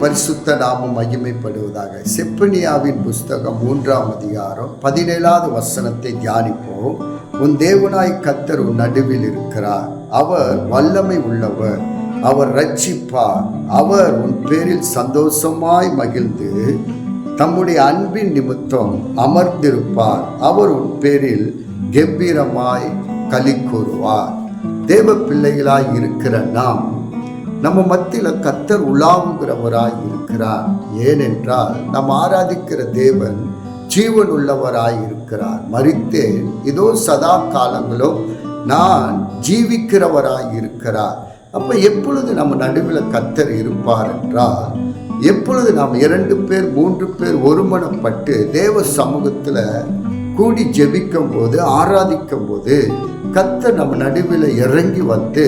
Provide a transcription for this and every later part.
பரிசுத்த நாமம் மகிமைப்படுவதாக செப்பனியாவின் புஸ்தகம் மூன்றாம் அதிகாரம் பதினேழாவது வசனத்தை தியானிப்போம். உன் தேவனாய் கத்தர் உன் நடுவில் இருக்கிறார். அவர் வல்லமை உள்ளவர். அவர் ரட்சிப்பார் அவர் உன் பேரில் சந்தோஷமாய் மகிழ்ந்து தம்முடைய அன்பின் நிமித்தம் அமர்ந்திருப்பார். அவர் உன் பேரில் கம்பீரமாய் கலி கூறுவார். தேவ பிள்ளைகளாய் இருக்கிற நாம் நம்ம மத்தியில் கத்தர் உலாவுகிறவராய் இருக்கிறார் ஏனென்றால் நாம் ஆராதிக்கிற தேவன் ஜீவன் உள்ளவராய் இருக்கிறார் மறித்தேன் இதோ சதா காலங்களும் நான் ஜீவிக்கிறவராய் இருக்கிறார் அப்ப எப்பொழுது நம்ம நடுவில் கத்தர் இருப்பார் என்றால் எப்பொழுது நாம் இரண்டு பேர் மூன்று பேர் ஒருமனப்பட்டு தேவ சமூகத்தில் கூடி ஜெபிக்கும் போது ஆராதிக்கும் போது கத்த நம்ம நடுவில் இறங்கி வந்து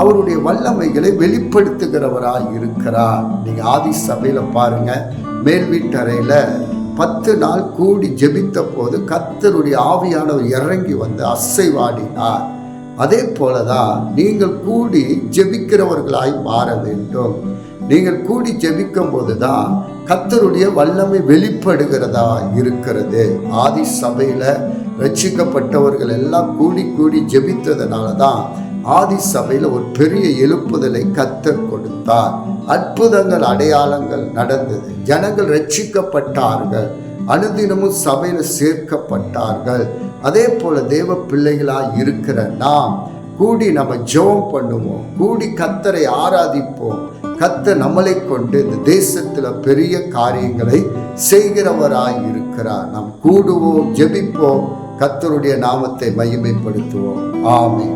அவருடைய வல்லமைகளை வெளிப்படுத்துகிறவராக இருக்கிறார் நீங்கள் ஆதி சபையில் பாருங்கள் மேல் வீட்டறையில் பத்து நாள் கூடி ஜெபித்த போது கத்தருடைய ஆவியானவர் இறங்கி வந்து அசைவாடினார். அதே போல தான் நீங்கள் கூடி ஜெபிக்கிறவர்களாய் மாற வேண்டும். நீங்கள் கூடி ஜெபிக்கும் போதுதான் கத்தருடைய வல்லமை வெளிப்படுகிறதா இருக்கிறது. ஆதி சபையில் ரட்சிக்கப்பட்டவர்கள் எல்லாம் கூடி கூடி ஜெபித்ததுனால தான் ஆதி சபையில் ஒரு பெரிய எழுப்புதலை கத்தர் கொடுத்தார். அற்புதங்கள் அடையாளங்கள் நடந்தது. ஜனங்கள் ரட்சிக்கப்பட்டார்கள். அனுதினமும் சபையில் சேர்க்கப்பட்டார்கள். அதே போல தேவ பிள்ளைகளாக இருக்கிற நாம் கூடி நம்ம ஜெபம் பண்ணுவோம். கூடி கத்தரை ஆராதிப்போம். கத்த நம்மளை கொண்டு இந்த தேசத்தில் பெரிய காரியங்களை செய்கிறவராய் இருக்கிறார். நாம் கூடுவோம் ஜெபிப்போம். கத்தருடைய நாமத்தை மகிமைப்படுத்துவோம். ஆமே